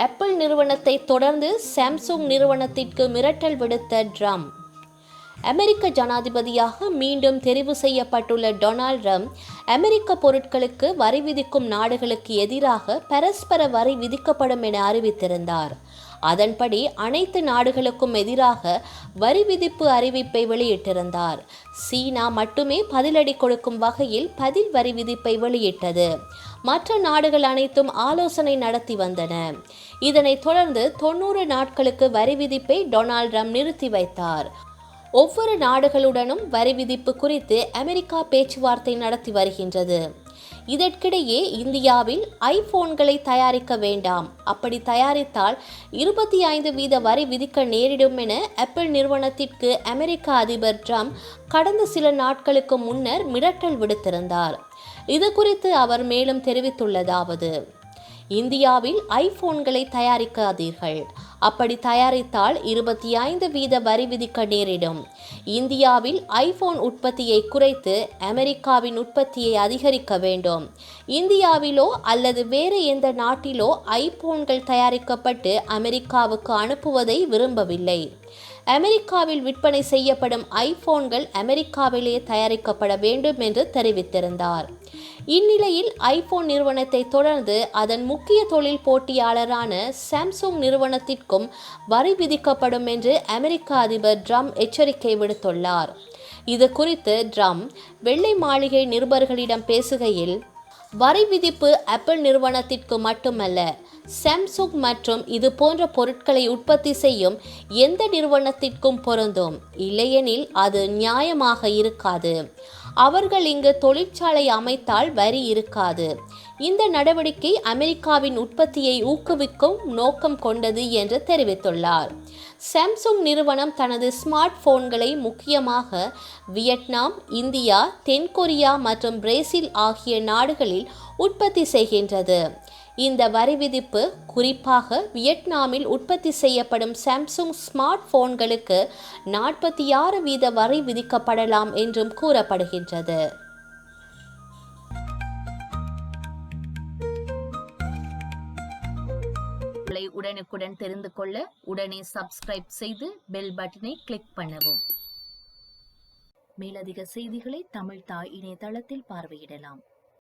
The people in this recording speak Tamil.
ஆப்பிள் நிறுவனத்தை தொடர்ந்து சாம்சுங் நிறுவனத்திற்கு மிரட்டல் விடுத்த ட்ரம்ப் அமெரிக்க ஜனாதிபதியாக மீண்டும் தெரிவு செய்யப்பட்டுள்ள டொனால்ட் ட்ரம்ப் அமெரிக்க பொருட்களுக்கு வரி விதிக்கும் நாடுகளுக்கு எதிராக பரஸ்பர வரி விதிக்கப்படும் என அறிவித்திருந்தார். அதன்படி அனைத்து நாடுகளுக்கும் எதிராக வரி விதிப்பு அறிவிப்பை வெளியிட்டிருந்தார். சீனா மட்டுமே பதிலடி கொடுக்கும் வகையில் பதில் வரி விதிப்பை வெளியிட்டது. மற்ற நாடுகள் அனைத்தும் ஆலோசனை நடத்தி வந்தன. இதனைத் தொடர்ந்து தொண்ணூறு நாட்களுக்கு வரி விதிப்பை டொனால்ட் ட்ரம்ப் நிறுத்தி வைத்தார். ஒவ்வொரு நாடுகளுடனும் வரி விதிப்பு குறித்து அமெரிக்கா பேச்சுவார்த்தை நடத்தி வருகின்றது. இதற்கிடையே இந்தியாவில் ஐபோன்களை தயாரிக்க வேண்டாம். அப்படி தயாரித்தால் இருபத்தி ஐந்து வீத வரி விதிக்க நேரிடும் என ஆப்பிள் நிறுவனத்திற்கு அமெரிக்க அதிபர் ட்ரம்ப் கடந்த சில நாட்களுக்கு முன்னர் மிரட்டல் விடுத்திருந்தார். இது குறித்து அவர் மேலும் தெரிவித்துள்ளதாவது இந்தியாவில் ஐபோன்களை தயாரிக்காதீர்கள். அப்படி தயாரித்தால் இருபத்தி ஐந்து வீத வரி விதிக்க நேரிடும். இந்தியாவில் ஐபோன் உற்பத்தியை குறைத்து அமெரிக்காவின் உற்பத்தியை அதிகரிக்க வேண்டும். இந்தியாவிலோ அல்லது வேறு எந்த நாட்டிலோ ஐபோன்கள் தயாரிக்கப்பட்டு அமெரிக்காவுக்கு அனுப்புவதை விரும்பவில்லை. அமெரிக்காவில் விற்பனை செய்யப்படும் ஐபோன்கள் அமெரிக்காவிலேயே தயாரிக்கப்பட வேண்டும் என்று தெரிவித்திருந்தார். இந்நிலையில் ஐபோன் நிறுவனத்தை தொடர்ந்து அதன் முக்கிய தொழில் போட்டியாளரான சாம்சுங் நிறுவனத்திற்கும் வரி விதிக்கப்படும் என்று அமெரிக்க அதிபர் ட்ரம்ப் எச்சரிக்கை விடுத்துள்ளார். இது குறித்து ட்ரம்ப் வெள்ளை மாளிகை நிருபர்களிடம் பேசுகையில் வரி விதிப்பு ஆப்பிள் நிறுவனத்திற்கு மட்டுமல்ல சாம்சுங் மற்றும் இது போன்ற பொருட்களை உற்பத்தி செய்யும் எந்த நிறுவனத்திற்கும் பொருந்தும். இல்லையெனில் அது நியாயமாக இருக்காது. அவர்கள் இங்கு தொழிற்சாலை அமைத்தால் வரி இருக்காது. இந்த நடவடிக்கை அமெரிக்காவின் உற்பத்தியை ஊக்குவிக்கும் நோக்கம் கொண்டது என்று தெரிவித்துள்ளார். சாம்சுங் நிறுவனம் தனது ஸ்மார்ட் போன்களை முக்கியமாக வியட்நாம் இந்தியா தென்கொரியா மற்றும் பிரேசில் ஆகிய நாடுகளில் உற்பத்தி செய்கின்றது. இந்த வரி விதிப்பு குறிப்பாக வியட்நாமில் உற்பத்தி செய்யப்படும் சாம்சுங் ஸ்மார்ட் போன்களுக்கு நாற்பத்தி ஆறு வீத வரி விதிக்கப்படலாம் என்றும் கூறப்படுகின்றது. உடனுக்குடன் தெரிந்து கொள்ள உடனே சப்ஸ்கிரைப் செய்து பெல் பட்டனை கிளிக் பண்ணவும். மேலதிக செய்திகளை தமிழ் தாய் இணையதளத்தில் பார்வையிடலாம்.